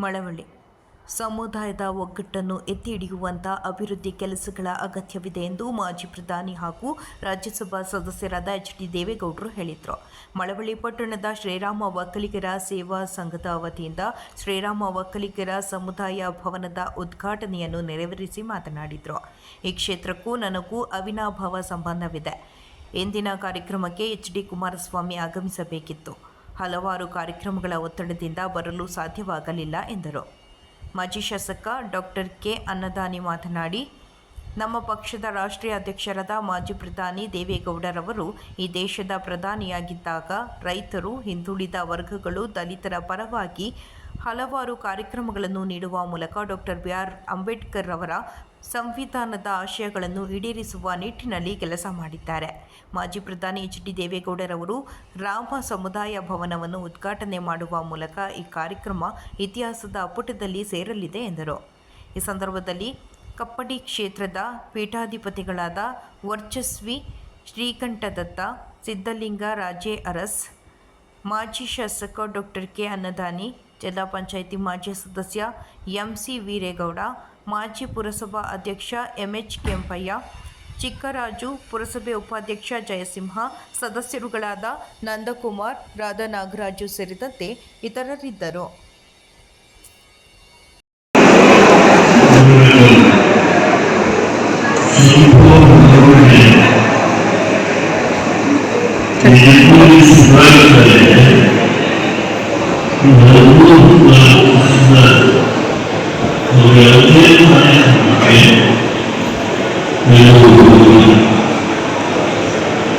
ಮಳವಳ್ಳಿ. ಸಮುದಾಯದ ಒಗ್ಗಟ್ಟನ್ನು ಎತ್ತಿ ಹಿಡಿಯುವಂಥ ಅಭಿವೃದ್ಧಿ ಕೆಲಸಗಳ ಅಗತ್ಯವಿದೆ ಎಂದು ಮಾಜಿ ಪ್ರಧಾನಿ ಹಾಗೂ ರಾಜ್ಯಸಭಾ ಸದಸ್ಯರಾದ ಎಚ್ ಡಿ ದೇವೇಗೌಡರು ಹೇಳಿದರು. ಮಳವಳ್ಳಿ ಪಟ್ಟಣದ ಶ್ರೀರಾಮ ಒಕ್ಕಲಿಗರ ಸೇವಾ ಸಂಘದ ವತಿಯಿಂದ ಶ್ರೀರಾಮ ಒಕ್ಕಲಿಗರ ಸಮುದಾಯ ಭವನದ ಉದ್ಘಾಟನೆಯನ್ನು ನೆರವೇರಿಸಿ ಮಾತನಾಡಿದರು. ಈ ಕ್ಷೇತ್ರಕ್ಕೂ ನನಗೂ ಅವಿನಾಭಾವ ಸಂಬಂಧವಿದೆ. ಇಂದಿನ ಕಾರ್ಯಕ್ರಮಕ್ಕೆ ಎಚ್ ಡಿ ಕುಮಾರಸ್ವಾಮಿ ಆಗಮಿಸಬೇಕಿತ್ತು. ಹಲವಾರು ಕಾರ್ಯಕ್ರಮಗಳ ಒತ್ತಡದಿಂದ ಬರಲು ಸಾಧ್ಯವಾಗಲಿಲ್ಲ ಎಂದರು. ಮಾಜಿ ಶಾಸಕ ಡಾಕ್ಟರ್ ಕೆ. ಅನ್ನದಾನಿ ಮಾತನಾಡಿ, ನಮ್ಮ ಪಕ್ಷದ ರಾಷ್ಟ್ರೀಯ ಅಧ್ಯಕ್ಷರಾದ ಮಾಜಿ ಪ್ರಧಾನಿ ದೇವೇಗೌಡರವರು ಈ ದೇಶದ ಪ್ರಧಾನಿಯಾಗಿದ್ದಾಗ ರೈತರು, ಹಿಂದುಳಿದ ವರ್ಗಗಳು, ದಲಿತರ ಪರವಾಗಿ ಹಲವಾರು ಕಾರ್ಯಕ್ರಮಗಳನ್ನು ನೀಡುವ ಮೂಲಕ ಡಾಕ್ಟರ್ ಬಿ. ಆರ್. ಅಂಬೇಡ್ಕರ್ ಅವರ ಸಂವಿಧಾನದ ಆಶಯಗಳನ್ನು ಈಡೇರಿಸುವ ನಿಟ್ಟಿನಲ್ಲಿ ಕೆಲಸ ಮಾಡಿದ್ದಾರೆ. ಮಾಜಿ ಪ್ರಧಾನಿ ಎಚ್ ಡಿ ದೇವೇಗೌಡರವರು ರಾಮ ಸಮುದಾಯ ಭವನವನ್ನು ಉದ್ಘಾಟನೆ ಮಾಡುವ ಮೂಲಕ ಈ ಕಾರ್ಯಕ್ರಮ ಇತಿಹಾಸದ ಪುಟದಲ್ಲಿ ಸೇರಲಿದೆ ಎಂದರು. ಈ ಸಂದರ್ಭದಲ್ಲಿ ಕಪ್ಪಡಿ ಕ್ಷೇತ್ರದ ಪೀಠಾಧಿಪತಿಗಳಾದ ವರ್ಚಸ್ವಿ ಶ್ರೀಕಂಠದತ್ತ ಸಿದ್ಧಲಿಂಗ ರಾಜೇ ಅರಸ್, ಮಾಜಿ ಶಾಸಕ ಡಾಕ್ಟರ್ ಕೆ ಅನ್ನದಾನಿ, ಜಿಲ್ಲಾ ಪಂಚಾಯಿತಿ ಮಾಜಿ ಸದಸ್ಯ ಎಂ ಸಿ ವೀರೇಗೌಡ ಮಾಜಿ ಪುರಸಭಾ ಅಧ್ಯಕ್ಷ ಎಂಎಚ್ ಕೆಂಪಯ್ಯ, ಚಿಕ್ಕರಾಜು ಪುರಸಭೆ ಉಪಾಧ್ಯಕ್ಷ ಜಯಸಿಂಹ, ಸದಸ್ಯರುಗಳಾದ ನಂದಕುಮಾರ್ ರಾಧಾ ನಾಗರಾಜು ಸೇರಿದಂತೆ ಇತರರಿದ್ದರು.